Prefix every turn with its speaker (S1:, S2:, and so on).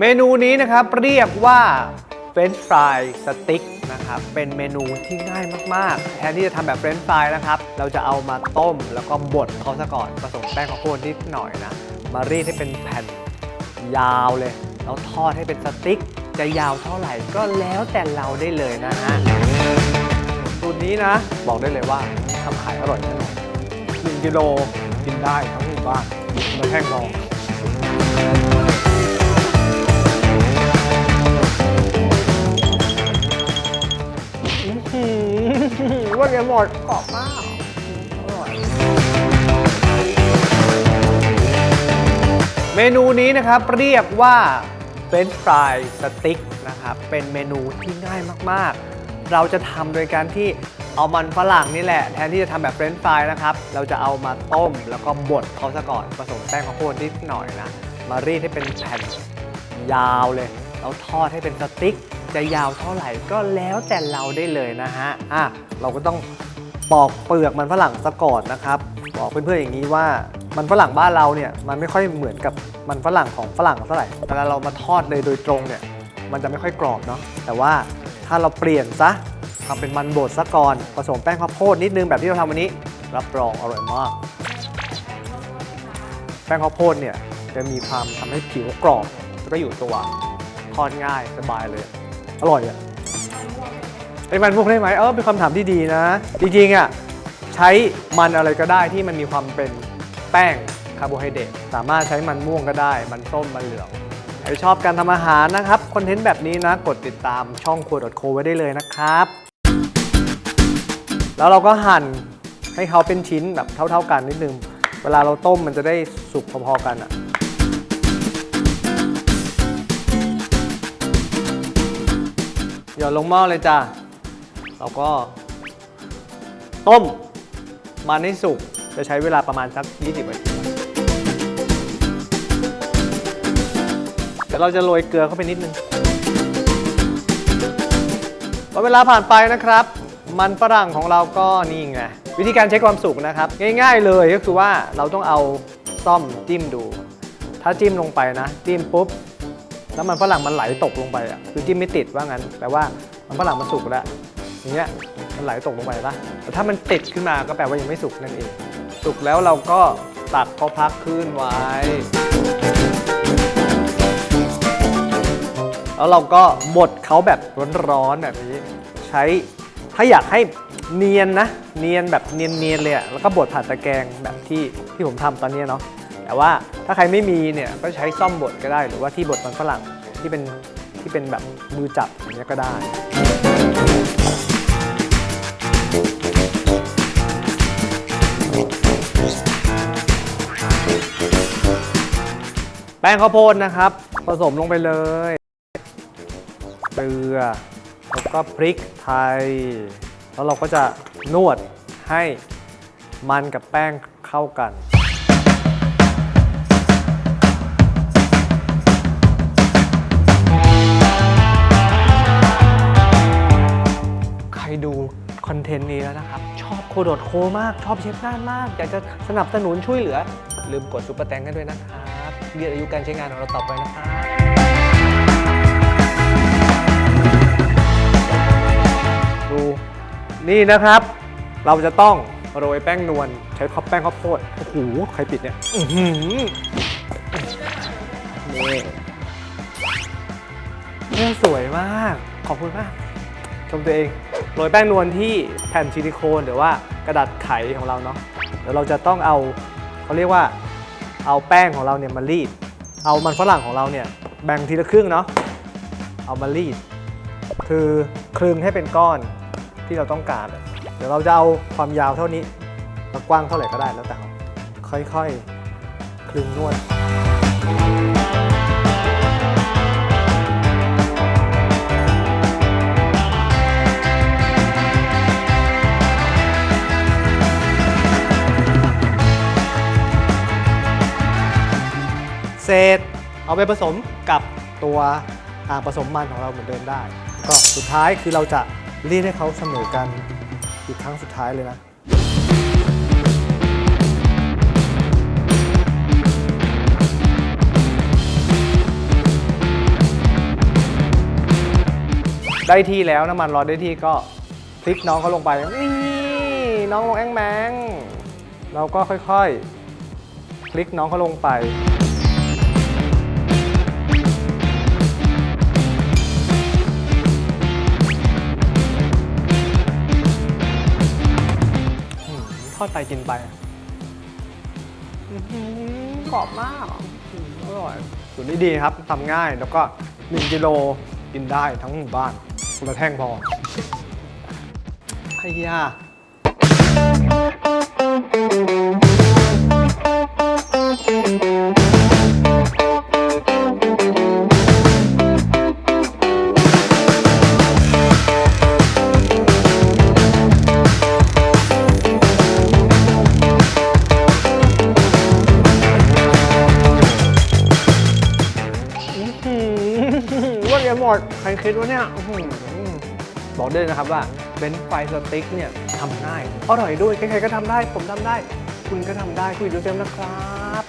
S1: เมนูนี้นะครับเรียกว่าเฟรนช์ฟรายสติ๊กนะครับเป็นเมนูที่ง่ายมากๆ แทนที่จะทำแบบเฟรนช์ฟรายนะครับเราจะเอามาต้มแล้วก็บดเขาซะก่อนผสมแป้งข้าวโพดนิดหน่อยนะ มารีดให้เป็นแผ่นยาวเลย แล้วทอดให้เป็นสติ๊กจะยาวเท่าไหร่ก็แล้วแต่เราได้เลยนะฮะสูตรนี้นะ บอกได้เลยว่าทำขายอร่อยแน่นอนหนึ่งกิโลกินได้ทั้งหมู่บ้านมาแท่งรอง ว่าไงหมดกรอบมาก อร่อย เมนูนี้นะครับเรียกว่าเฟรนช์ฟรายสติ๊กนะครับเป็นเมนูที่ง่ายมากๆ เราจะทำโดยการที่เอามันฝรั่งนี่แหละ แทนที่จะทำแบบเฟรนช์ฟรายนะครับ เราจะเอามาต้มแล้วก็บดเขาซะก่อนผสมแป้งข้าวโพดนิดหน่อยนะ มารีดให้เป็นแผ่นยาวเลยแล้วทอดให้เป็นสติ๊ก จะยาวเท่าไหร่ก็แล้วแต่เราได้เลยนะฮะอะเราก็ต้องปอกเปลือกมันฝรั่งซะก่อนนะครับบอกเพื่อนๆอย่างนี้ว่ามันฝรั่งบ้านเราเนี่ยมันไม่ค่อยเหมือนกับมันฝรั่งของฝรั่งเท่าไหร่เวลาเรามาทอดเลยโดยตรงเนี่ยมันจะไม่ค่อยกรอบเนาะแต่ว่าถ้าเราเปลี่ยนซะทำเป็นมันบดซะก่อนผสมแป้งข้าวโพดนิดนึงแบบที่เราทำวันนี้ รับรองอร่อยมาก แป้งข้าวโพดเนี่ยจะมีความทำให้ผิวกรอบแล้วก็อยู่ตัวทอดง่ายสบายเลย อร่อยอะเป็นมันม่วงได้ไหมเออเป็นคำถามที่ดีนะ จริงๆอะใช้มันอะไรก็ได้ที่มันมีความเป็นแป้งคาร์โบไฮเดรตสามารถใช้มันม่วงก็ได้ มันส้มมันเหลืองใครชอบการทำอาหารนะครับคอนเทนต์แบบนี้นะ กดติดตามช่องครัว .co ไว้ได้เลยนะครับ แล้วเราก็หั่นให้เขาเป็นชิ้นแบบเท่า ๆกันนิดนึง เวลาเราต้มมันจะได้สุกพอๆกันอะ อนลงหม้อเลยจ้ะเราก็ ต้ม มันให้สุก จะใช้เวลาประมาณสัก 20นาทีเดี๋ยวเราจะโรยเกลือเข้าไปนิดนึงพอเวลาผ่านไปนะครับ มันฝรั่งของเราก็นี่ไง วิธีการเช็คความสุกนะครับ ง่ายๆเลยก็คือว่าเราต้องเอาซ่อมจิ้มดู ถ้าจิ้มลงไปนะ จิ้มปุ๊บ แล้วมันฝรั่งมันไหลตกลงไปอะคือจิ้มไม่ติดว่างั้นแปลว่ามันฝรั่งมันสุกแล้วอย่างเงี้ยมันไหลตกลงไปปะแต่ถ้ามันติดขึ้นมาก็แปลว่ายังไม่สุกนั่นเอง สุกแล้วเราก็ตักเขาพักขึ้นไว้แล้วเราก็บดเขาแบบร้อนๆแบบนี้ ใช้ถ้าอยากให้เนียนนะ เนียนแบบเนียนๆเลยอะแล้วก็บดผ่านตะแกรงแบบที่ที่ผมทำตอนนี้เนาะ แต่ว่าถ้าใครไม่มีเนี่ยก็ใช้ซ่อมบดก็ได้ หรือว่าที่บดมันฝรั่งที่เป็นที่เป็นแบบมือจับอย่างเงี้ยก็ได้ แป้งข้าวโพดนะครับ ผสมลงไปเลยเกลือแล้วก็พริกไทย แล้วเราก็จะนวดให้มันกับแป้งเข้ากัน นเทนต์นี้แล้วนะครับ ชอบโคโดดโคมาก ชอบเชฟน่านมาก อยากจะสนับสนุนช่วยเหลือ ลืมกดซุปเปอร์แตงกันด้วยนะครับเรียืดอายุการใช้งานของเราต่อไปนะครับดูนี่นะครับ เราจะต้องโรยแป้งนวลใช้ข้าวแป้งข้าวโพดโอ้โหใครปิดเนี่ยนี่เนี่ยสวยมาก ขอบคุณมาก ชมตัวเอง โรยแป้งนวลที่แผ่นซิลิโคนหรือว่ากระดาษไขของเราเนาะเดี๋ยวเราจะต้องเอาเขาเรียกว่าเอาแป้งของเราเนี่ยมารีด เอามันฝรั่งของเราเนี่ยแบ่งทีละครึ่งเนาะเอามารีด คือคลึงให้เป็นก้อนที่เราต้องการ เดี๋ยวเราจะเอาความยาวเท่านี้แล้วกว้างเท่าไหร่ก็ได้แล้วแต่ค่อยๆคลึงนวด เศษ เอาไปผสมกับตัวอ่าผสมมันของเราเหมือนเดิมได้ ก็สุดท้ายคือเราจะรีดให้เขาเสมอกันอีกครั้งสุดท้ายเลยนะได้ที่แล้วน้ำมันร้อนได้ที่ก็พลิกน้องเขาลงไปนี่น้องลงแองแมง เราก็ค่อยๆคลิกน้องเขาลงไป ไปกินไปอื้อหือกรอบมากอื้ออร่อยสูตรนี้ดีครับทำง่ายแล้วก็ 1กิโลกินได้ทั้งหมู่บ้านคนละแท่งพอไอ้ยา ด ใครคิดว่าเนี่ยบอกได้เยนะครับว่าเบนไฟสติ๊กเนี่ยทำง่ายอร่อยด้วย ใครๆก็ทำได้ ผมทำได้ คุณก็ทำได้ คุยดูเซมนะครับ